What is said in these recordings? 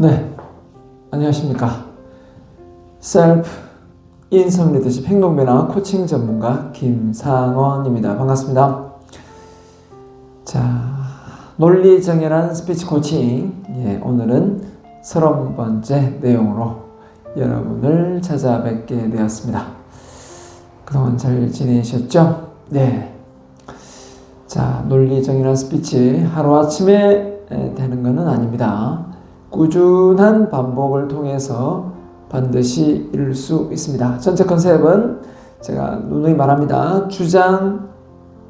네, 안녕하십니까. 셀프 인성 리더십 행동 변화 코칭 전문가 김상원입니다. 반갑습니다. 자, 논리 정연한 스피치 코칭. 예, 오늘은 서른 번째 내용으로 여러분을 찾아뵙게 되었습니다. 그동안 잘 지내셨죠? 네. 자, 논리 정연한 스피치 하루 아침에 에, 되는 것은 아닙니다. 꾸준한 반복을 통해서 반드시 이룰 수 있습니다. 전체 컨셉은 제가 누누이 말합니다. 주장,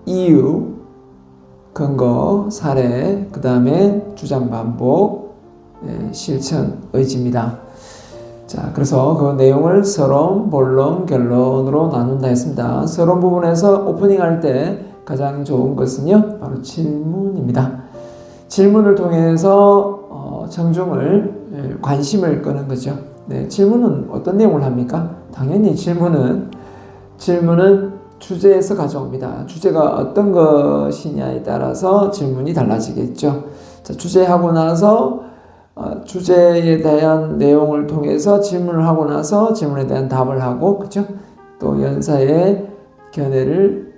이유, 근거, 사례, 그 다음에 주장 반복, 예, 실천, 의지입니다. 자, 그래서 그 내용을 서론, 본론, 결론으로 나눈다 했습니다. 서론 부분에서 오프닝 할 때 가장 좋은 것은요, 바로 질문입니다. 질문을 통해서 어, 청중을 예, 관심을 끄는 거죠. 네, 질문은 어떤 내용을 합니까? 당연히 질문은 질문은 주제에서 가져옵니다. 주제가 어떤 것이냐에 따라서 질문이 달라지겠죠. 자, 주제하고 나서 어, 주제에 대한 내용을 통해서 질문을 하고 나서 질문에 대한 답을 하고 그죠? 또 연사의 견해를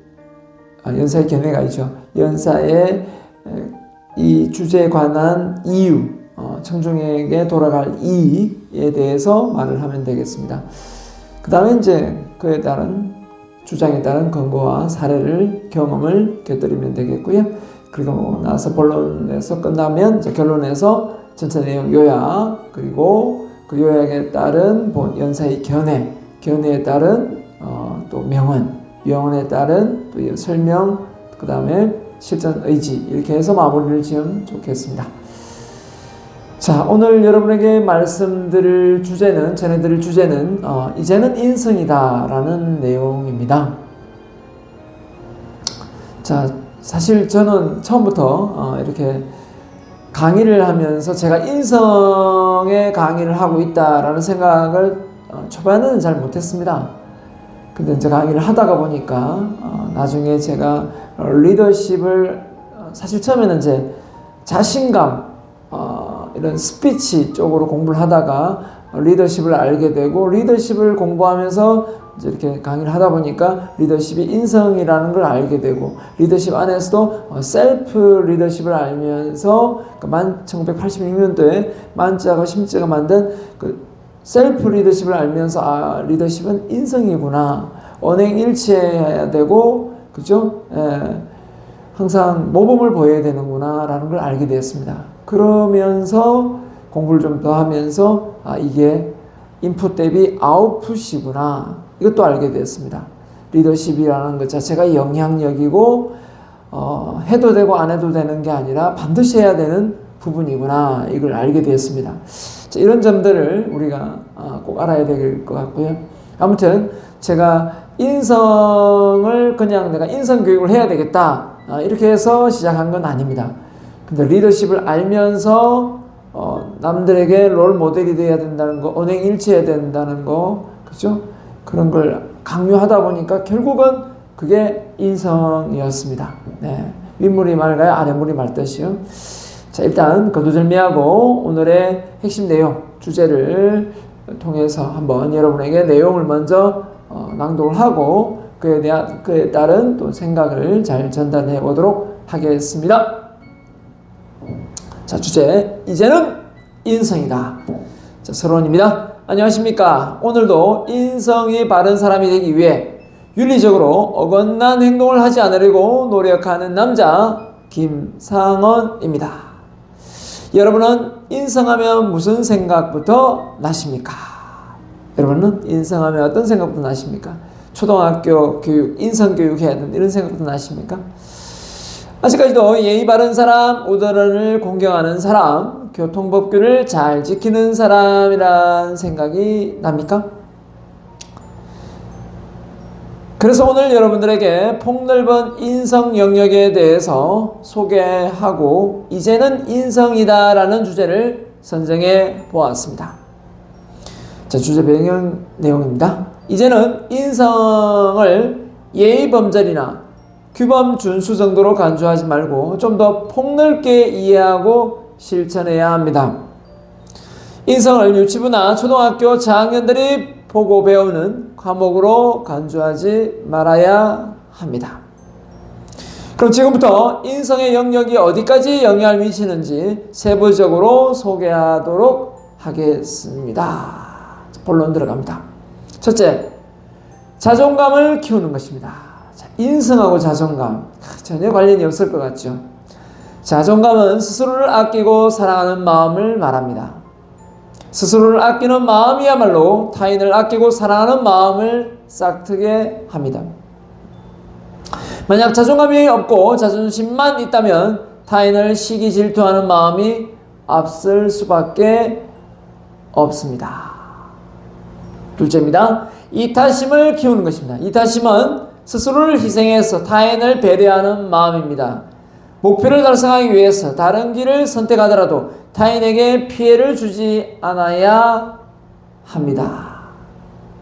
아, 연사의 견해가 아니죠. 연사의 에, 이 주제에 관한 이유, 어, 청중에게 돌아갈 이익에 대해서 말을 하면 되겠습니다. 그 다음에 이제 그에 따른 주장에 따른 근거와 사례를 경험을 곁들이면 되겠고요. 그리고 나서 본론에서 끝나면 결론에서 전체 내용 요약 그리고 그 요약에 따른 본 연사의 견해, 견해에 따른 어, 또 명언, 명언에 따른 또 설명, 그 다음에 실전 의지 이렇게 해서 마무리를 지으면 좋겠습니다. 자 오늘 여러분에게 말씀드릴 주제는 전해드릴 주제는 어, 이제는 인성이다 라는 내용입니다. 자 사실 저는 처음부터 어, 이렇게 강의를 하면서 제가 인성의 강의를 하고 있다라는 생각을 어, 초반에는 잘 못했습니다. 근데 이제 강의를 하다가 보니까 어, 나중에 제가 리더십을 어, 사실 처음에는 이제 자신감 어, 이런 스피치 쪽으로 공부를 하다가 리더십을 알게 되고 리더십을 공부하면서 이제 이렇게 강의를 하다 보니까 리더십이 인성이라는 걸 알게 되고 리더십 안에서도 어, 셀프 리더십을 알면서 그 1986년도에 만자가 심지가 만든 그 셀프 리더십을 알면서 아 리더십은 인성이구나 언행 일치해야 되고 그죠? 예, 항상 모범을 보여야 되는구나라는 걸 알게 되었습니다. 그러면서 공부를 좀 더 하면서 아 이게 인풋 대비 아웃풋이구나 이것도 알게 되었습니다. 리더십이라는 것 자체가 영향력이고 어, 해도 되고 안 해도 되는 게 아니라 반드시 해야 되는 부분이구나 이걸 알게 되었습니다. 자, 이런 점들을 우리가 어, 꼭 알아야 될 것 같고요. 아무튼 제가 인성을 그냥 내가 인성 교육을 해야 되겠다 어, 이렇게 해서 시작한 건 아닙니다. 근데 리더십을 알면서 어, 남들에게 롤 모델이 돼야 된다는 거, 언행 일치해야 된다는 거, 그죠? 그런 걸 강요하다 보니까 결국은 그게 인성이었습니다. 네. 윗물이 맑아야 아랫물이 맑듯이요. 자, 일단 거두절미하고 오늘의 핵심 내용, 주제를 통해서 한번 여러분에게 내용을 먼저 어, 낭독을 하고 그에 대한 그에 따른 또 생각을 잘 전달해 보도록 하겠습니다. 자, 주제 이제는 인성이다. 자, 서론입니다. 안녕하십니까? 오늘도 인성이 바른 사람이 되기 위해 윤리적으로 어긋난 행동을 하지 않으려고 노력하는 남자 김상원입니다. 여러분은 인성하면 무슨 생각부터 나십니까? 여러분은 인성하면 어떤 생각부터 나십니까? 초등학교 교육, 인성 교육 해야 된다 이런 생각부터 나십니까? 아직까지도 예의 바른 사람, 우더런을 공경하는 사람, 교통법규를 잘 지키는 사람이란 생각이 납니까? 그래서 오늘 여러분들에게 폭넓은 인성 영역에 대해서 소개하고 이제는 인성이다라는 주제를 선정해 보았습니다. 자, 주제 배경 내용입니다. 이제는 인성을 예의 범절이나 규범 준수 정도로 간주하지 말고 좀 더 폭넓게 이해하고 실천해야 합니다. 인성을 유치부나 초등학교 저학년들이 보고 배우는 과목으로 간주하지 말아야 합니다. 그럼 지금부터 인성의 영역이 어디까지 영향을 미치는지 세부적으로 소개하도록 하겠습니다. 본론 들어갑니다. 첫째, 자존감을 키우는 것입니다. 자, 인성하고 자존감 전혀 관련이 없을 것 같죠. 자존감은 스스로를 아끼고 사랑하는 마음을 말합니다. 스스로를 아끼는 마음이야말로 타인을 아끼고 사랑하는 마음을 싹트게 합니다. 만약 자존감이 없고 자존심만 있다면 타인을 시기 질투하는 마음이 앞설 수밖에 없습니다. 둘째입니다. 이타심을 키우는 것입니다. 이타심은 스스로를 희생해서 타인을 배려하는 마음입니다. 목표를 달성하기 위해서 다른 길을 선택하더라도 타인에게 피해를 주지 않아야 합니다.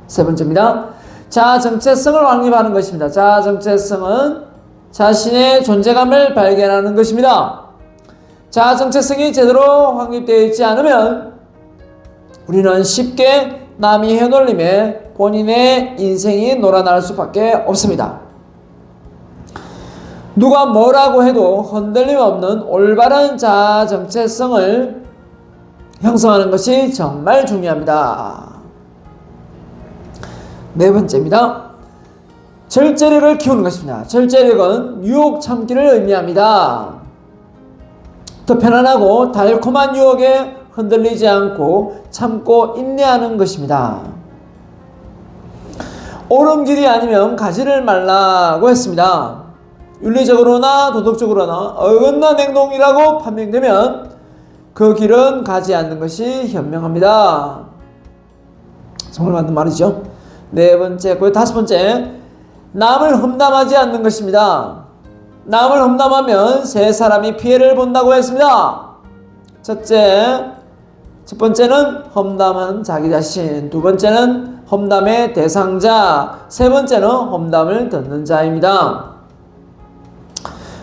세 번째입니다. 자아 정체성을 확립하는 것입니다. 자아 정체성은 자신의 존재감을 발견하는 것입니다. 자아 정체성이 제대로 확립되어 있지 않으면 우리는 쉽게 남이 해놀림에 본인의 인생이 놀아날 수밖에 없습니다. 누가 뭐라고 해도 흔들림 없는 올바른 자아 정체성을 형성하는 것이 정말 중요합니다. 네 번째입니다. 절제력을 키우는 것입니다. 절제력은 유혹 참기를 의미합니다. 더 편안하고 달콤한 유혹에 흔들리지 않고 참고 인내하는 것입니다. 옳은 길이 아니면 가지를 말라고 했습니다. 윤리적으로나 도덕적으로나 어긋난 행동이라고 판명되면 그 길은 가지 않는 것이 현명합니다. 정말 맞는 말이죠. 네 번째, 그 다섯 번째, 남을 험담하지 않는 것입니다. 남을 험담하면 세 사람이 피해를 본다고 했습니다. 첫째, 첫 번째는 험담하는 자기 자신, 두 번째는 험담의 대상자, 세 번째는 험담을 듣는 자입니다.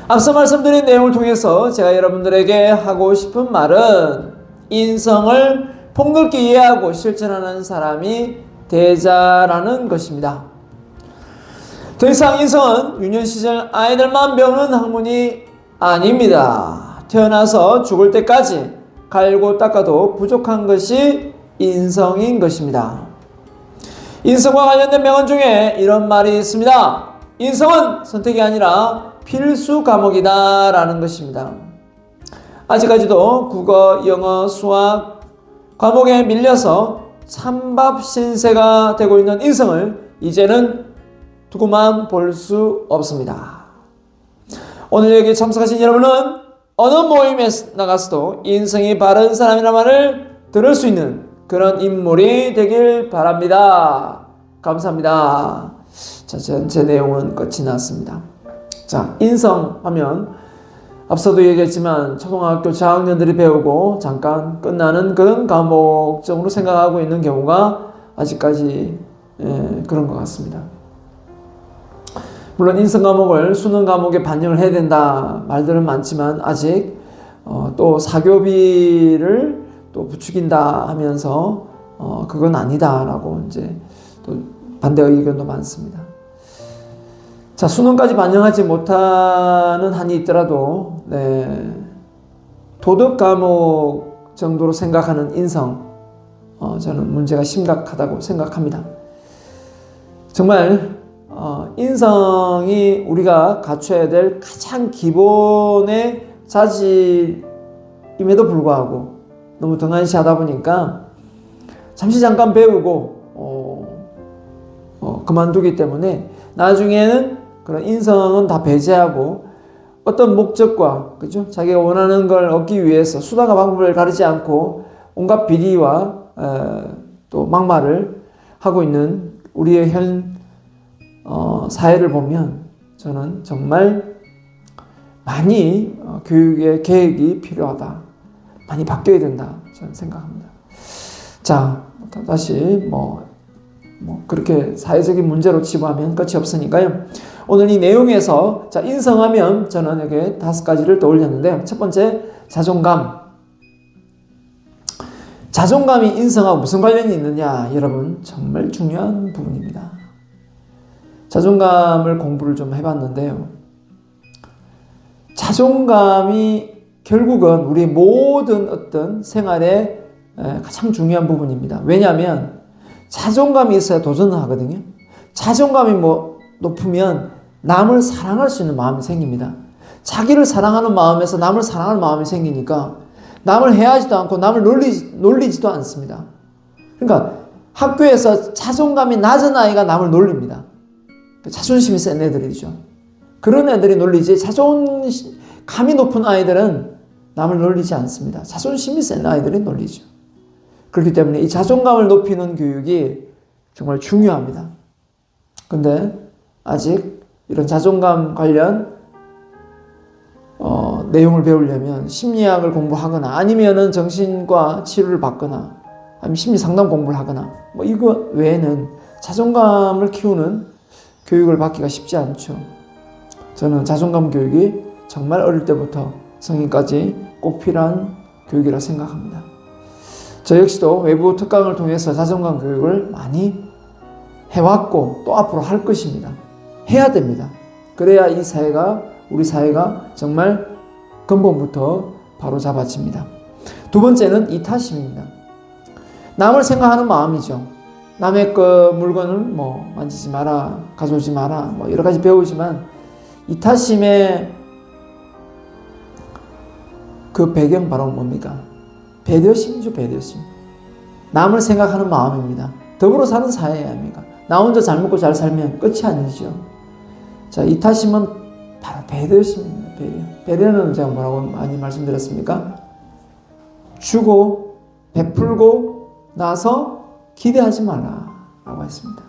앞서 말씀드린 내용을 통해서 제가 여러분들에게 하고 싶은 말은 인성을 폭넓게 이해하고 실천하는 사람이 되자라는 것입니다. 더 이상 인성은 유년 시절 아이들만 배우는 학문이 아닙니다. 태어나서 죽을 때까지 갈고 닦아도 부족한 것이 인성인 것입니다. 인성과 관련된 명언 중에 이런 말이 있습니다. 인성은 선택이 아니라 필수 과목이다 라는 것입니다. 아직까지도 국어, 영어, 수학 과목에 밀려서 찬밥 신세가 되고 있는 인성을 이제는 두고만 볼 수 없습니다. 오늘 여기 참석하신 여러분은 어느 모임에 나가서도 인성이 바른 사람이란 말을 들을 수 있는 그런 인물이 되길 바랍니다. 감사합니다. 자, 전체 내용은 끝이 났습니다. 자, 인성 하면 앞서도 얘기했지만 초등학교 저학년들이 배우고 잠깐 끝나는 그런 과목적으로 생각하고 있는 경우가 아직까지 예, 그런 것 같습니다. 물론 인성 과목을 수능 과목에 반영을 해야 된다 말들은 많지만 아직 어, 또 사교비를 또 부추긴다 하면서 어, 그건 아니다라고 이제 또 반대 의견도 많습니다. 자 수능까지 반영하지 못하는 한이 있더라도 네, 도덕 과목 정도로 생각하는 인성 어, 저는 문제가 심각하다고 생각합니다. 정말 어, 인성이 우리가 갖춰야 될 가장 기본의 자질임에도 불구하고 너무 등한시하다 보니까 잠시 잠깐 배우고 어, 어, 그만두기 때문에 나중에는 그런 인성은 다 배제하고 어떤 목적과 그죠? 자기가 원하는 걸 얻기 위해서 수단과 방법을 가리지 않고 온갖 비리와 에, 또 막말을 하고 있는 우리의 현 어, 사회를 보면 저는 정말 많이 어, 교육의 계획이 필요하다. 많이 바뀌어야 된다. 저는 생각합니다. 자, 다시 뭐, 뭐 그렇게 사회적인 문제로 치부하면 끝이 없으니까요. 오늘 이 내용에서 자 인성하면 저는 여기 다섯 가지를 떠올렸는데요. 첫 번째 자존감. 자존감이 인성하고 무슨 관련이 있느냐? 여러분, 정말 중요한 부분입니다. 자존감을 공부를 좀 해봤는데요. 자존감이 결국은 우리 모든 어떤 생활의 에, 가장 중요한 부분입니다. 왜냐하면 자존감이 있어야 도전을 하거든요. 자존감이 뭐 높으면 남을 사랑할 수 있는 마음이 생깁니다. 자기를 사랑하는 마음에서 남을 사랑할 마음이 생기니까 남을 해하지도 않고 남을 놀리, 놀리지도 않습니다. 그러니까 학교에서 자존감이 낮은 아이가 남을 놀립니다. 자존심이 센 애들이죠. 그런 애들이 놀리지 자존감이 높은 아이들은 남을 놀리지 않습니다. 자존심이 센 아이들이 놀리죠. 그렇기 때문에 이 자존감을 높이는 교육이 정말 중요합니다. 근데 아직 이런 자존감 관련 어, 내용을 배우려면 심리학을 공부하거나 아니면은 정신과 치료를 받거나 아니면 심리 상담 공부를 하거나 뭐 이거 외에는 자존감을 키우는 교육을 받기가 쉽지 않죠. 저는 자존감 교육이 정말 어릴 때부터 성인까지 꼭 필요한 교육이라 생각합니다. 저 역시도 외부 특강을 통해서 자존감 교육을 많이 해왔고 또 앞으로 할 것입니다. 해야 됩니다. 그래야 이 사회가 우리 사회가 정말 근본부터 바로 잡아집니다. 두 번째는 이타심입니다. 남을 생각하는 마음이죠. 남의 거 물건을 뭐 만지지 마라, 가져오지 마라, 뭐 여러 가지 배우지만 이타심의 그 배경 바로 뭡니까? 배려심이죠, 배려심. 남을 생각하는 마음입니다. 더불어 사는 사회 아닙니까? 나 혼자 잘 먹고 잘 살면 끝이 아니죠. 자, 이타심은 바로 배려심입니다. 배려. 배려는 제가 뭐라고 많이 말씀드렸습니까? 주고 베풀고 나서 기대하지 마라 라고 했습니다.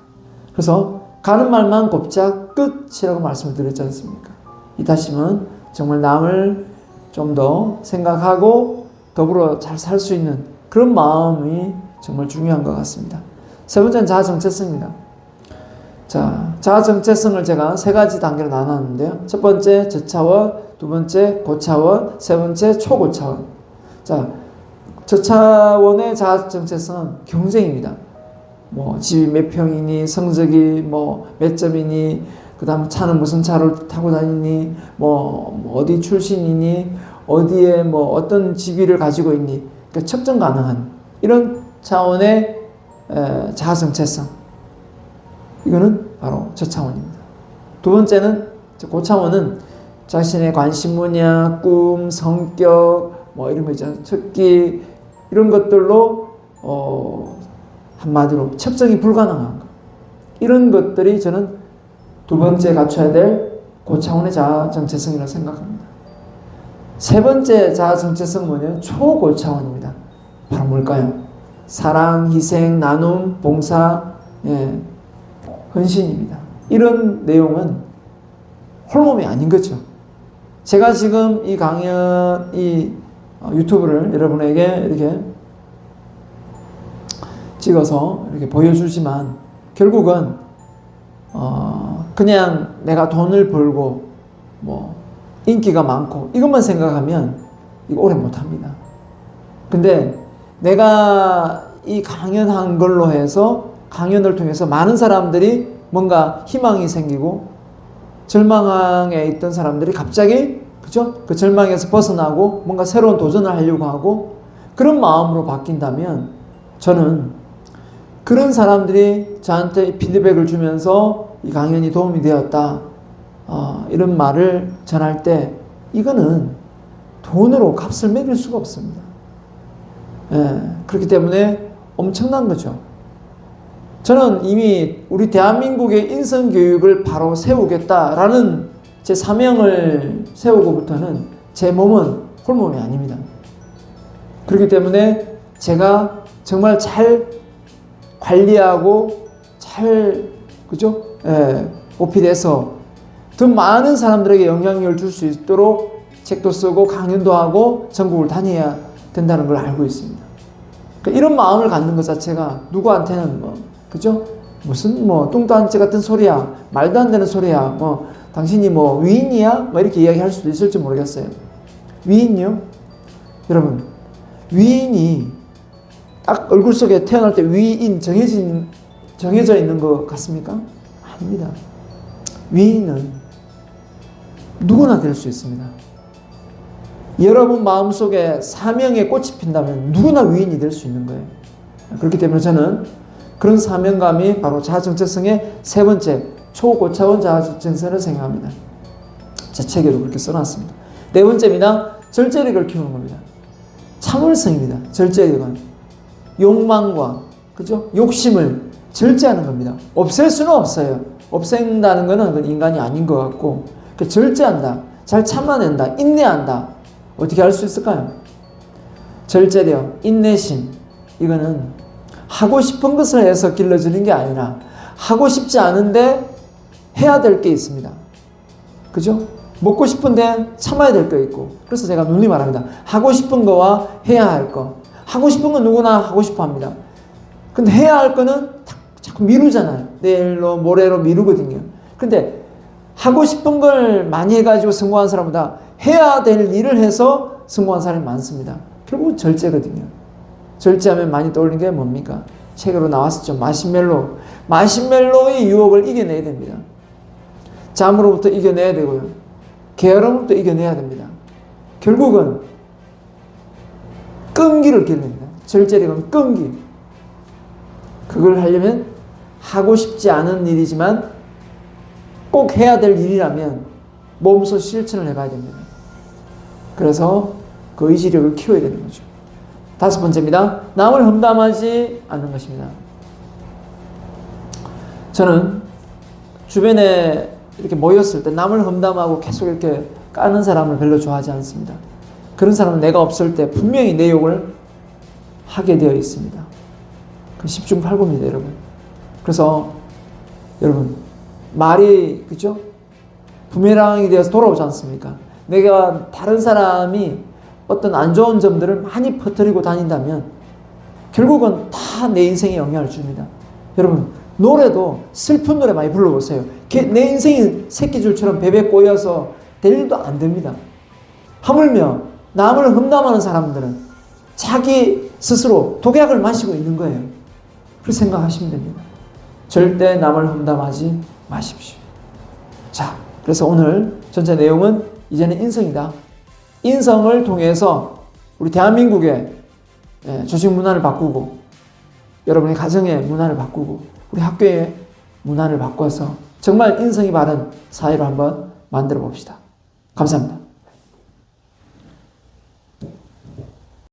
그래서 가는 말만 곱자 끝이라고 말씀을 드렸지 않습니까? 이타심은 정말 남을 좀 더 생각하고 더불어 잘 살 수 있는 그런 마음이 정말 중요한 것 같습니다. 세 번째는 자아 정체성입니다. 자, 자아 정체성을 제가 세 가지 단계로 나눴는데요. 첫 번째 저차원, 두 번째 고차원, 세 번째 초고차원. 자, 저 차원의 자아 정체성은 경쟁입니다. 뭐 집이 몇 평이니, 성적이 뭐 몇 점이니, 그 다음 차는 무슨 차를 타고 다니니, 뭐 어디 출신이니, 어디에 뭐 어떤 직위를 가지고 있니, 그러니까 측정 가능한 이런 차원의 에, 자아 정체성. 이거는 바로 저 차원입니다. 두 번째는 고 차원은 자신의 관심 분야, 꿈, 성격, 뭐 이런 거 있잖아요. 특기 이런 것들로 어, 한마디로 측정이 불가능한 것. 이런 것들이 저는 두 번째 갖춰야 될 고차원의 자아 정체성이라고 생각합니다. 세 번째 자아 정체성 뭐냐면 초고차원입니다. 바로 뭘까요? 사랑, 희생, 나눔, 봉사, 예, 헌신입니다. 이런 내용은 홀몸이 아닌 거죠. 제가 지금 이 강연, 이 어, 유튜브를 여러분에게 이렇게 찍어서 이렇게 보여주지만 결국은 어 그냥 내가 돈을 벌고 뭐 인기가 많고 이것만 생각하면 이거 오래 못합니다. 근데 내가 이 강연한 걸로 해서 강연을 통해서 많은 사람들이 뭔가 희망이 생기고 절망에 있던 사람들이 갑자기 그죠? 그 절망에서 벗어나고 뭔가 새로운 도전을 하려고 하고 그런 마음으로 바뀐다면 저는 그런 사람들이 저한테 피드백을 주면서 이 강연이 도움이 되었다. 어, 이런 말을 전할 때 이거는 돈으로 값을 매길 수가 없습니다. 예, 그렇기 때문에 엄청난 거죠. 저는 이미 우리 대한민국의 인성교육을 바로 세우겠다라는 제 사명을 세우고부터는 제 몸은 홀몸이 아닙니다. 그렇기 때문에 제가 정말 잘 관리하고 잘, 그죠? 예, 오피돼서 더 많은 사람들에게 영향력을 줄 수 있도록 책도 쓰고 강연도 하고 전국을 다녀야 된다는 걸 알고 있습니다. 그러니까 이런 마음을 갖는 것 자체가 누구한테는 뭐 그죠? 무슨 뭐 뚱딴지 같은 소리야, 말도 안 되는 소리야, 뭐 당신이 뭐 위인이야, 뭐 이렇게 이야기할 수도 있을지 모르겠어요. 위인요? 여러분, 위인이 딱 얼굴 속에 태어날 때 위인 정해진 정해져 있는 것 같습니까? 아닙니다. 위인은 누구나 될 수 있습니다. 여러분 마음속에 사명의 꽃이 핀다면 누구나 위인이 될 수 있는 거예요. 그렇기 때문에 저는 그런 사명감이 바로 자아정체성의 세 번째 초고차원 자아정체성을 생각합니다. 제 책에도 그렇게 써놨습니다. 네 번째입니다. 절제력을 키우는 겁니다. 참을성입니다. 절제력은 욕망과 그죠? 욕심을 절제하는 겁니다. 없앨 수는 없어요. 없앤다는 것은 인간이 아닌 것 같고 그 절제한다. 잘 참아낸다. 인내한다. 어떻게 할 수 있을까요? 절제력, 인내심 이거는 하고 싶은 것을 해서 길러지는 게 아니라 하고 싶지 않은데 해야 될 게 있습니다. 그죠? 먹고 싶은데 참아야 될 거 있고 그래서 제가 눈이 말합니다. 하고 싶은 거와 해야 할 거. 하고 싶은 건 누구나 하고 싶어 합니다. 근데 해야 할 거는 자- 자꾸 미루잖아요. 내일로 모레로 미루거든요. 근데 하고 싶은 걸 많이 해가지고 성공한 사람보다 해야 될 일을 해서 성공한 사람이 많습니다. 결국 절제거든요. 절제하면 많이 떠올리는 게 뭡니까? 책으로 나왔었죠. 마시멜로. 마시멜로의 유혹을 이겨내야 됩니다. 잠으로부터 이겨내야 되고요. 게으름부터 이겨내야 됩니다. 결국은 끈기를 길릅니다. 절제력은 끈기. 그걸 하려면 하고 싶지 않은 일이지만 꼭 해야 될 일이라면 몸소 실천을 해봐야 됩니다. 그래서 그 의지력을 키워야 되는 거죠. 다섯 번째입니다. 남을 험담하지 않는 것입니다. 저는 주변에 이렇게 모였을 때 남을 험담하고 계속 이렇게 까는 사람을 별로 좋아하지 않습니다. 그런 사람은 내가 없을 때 분명히 내 욕을 하게 되어 있습니다. 그 10중 8구입니다, 여러분. 그래서 여러분 말이 그죠? 부메랑이 되어서 돌아오지 않습니까? 내가 다른 사람이 어떤 안 좋은 점들을 많이 퍼뜨리고 다닌다면 결국은 다 내 인생에 영향을 줍니다. 여러분 노래도 슬픈 노래 많이 불러보세요. 걔- 내 인생이 새끼줄처럼 베베 꼬여서 될 일도 안 됩니다. 하물며 남을 험담하는 사람들은 자기 스스로 독약을 마시고 있는 거예요. 그렇게 생각하시면 됩니다. 절대 남을 험담하지 마십시오. 자, 그래서 오늘 전체 내용은 이제는 인성이다. 인성을 통해서 우리 대한민국의 예, 조직 문화를 바꾸고 여러분의 가정의 문화를 바꾸고 우리 학교의 문화를 바꿔서 정말 인성이 바른 사회로 한번 만들어 봅시다. 감사합니다.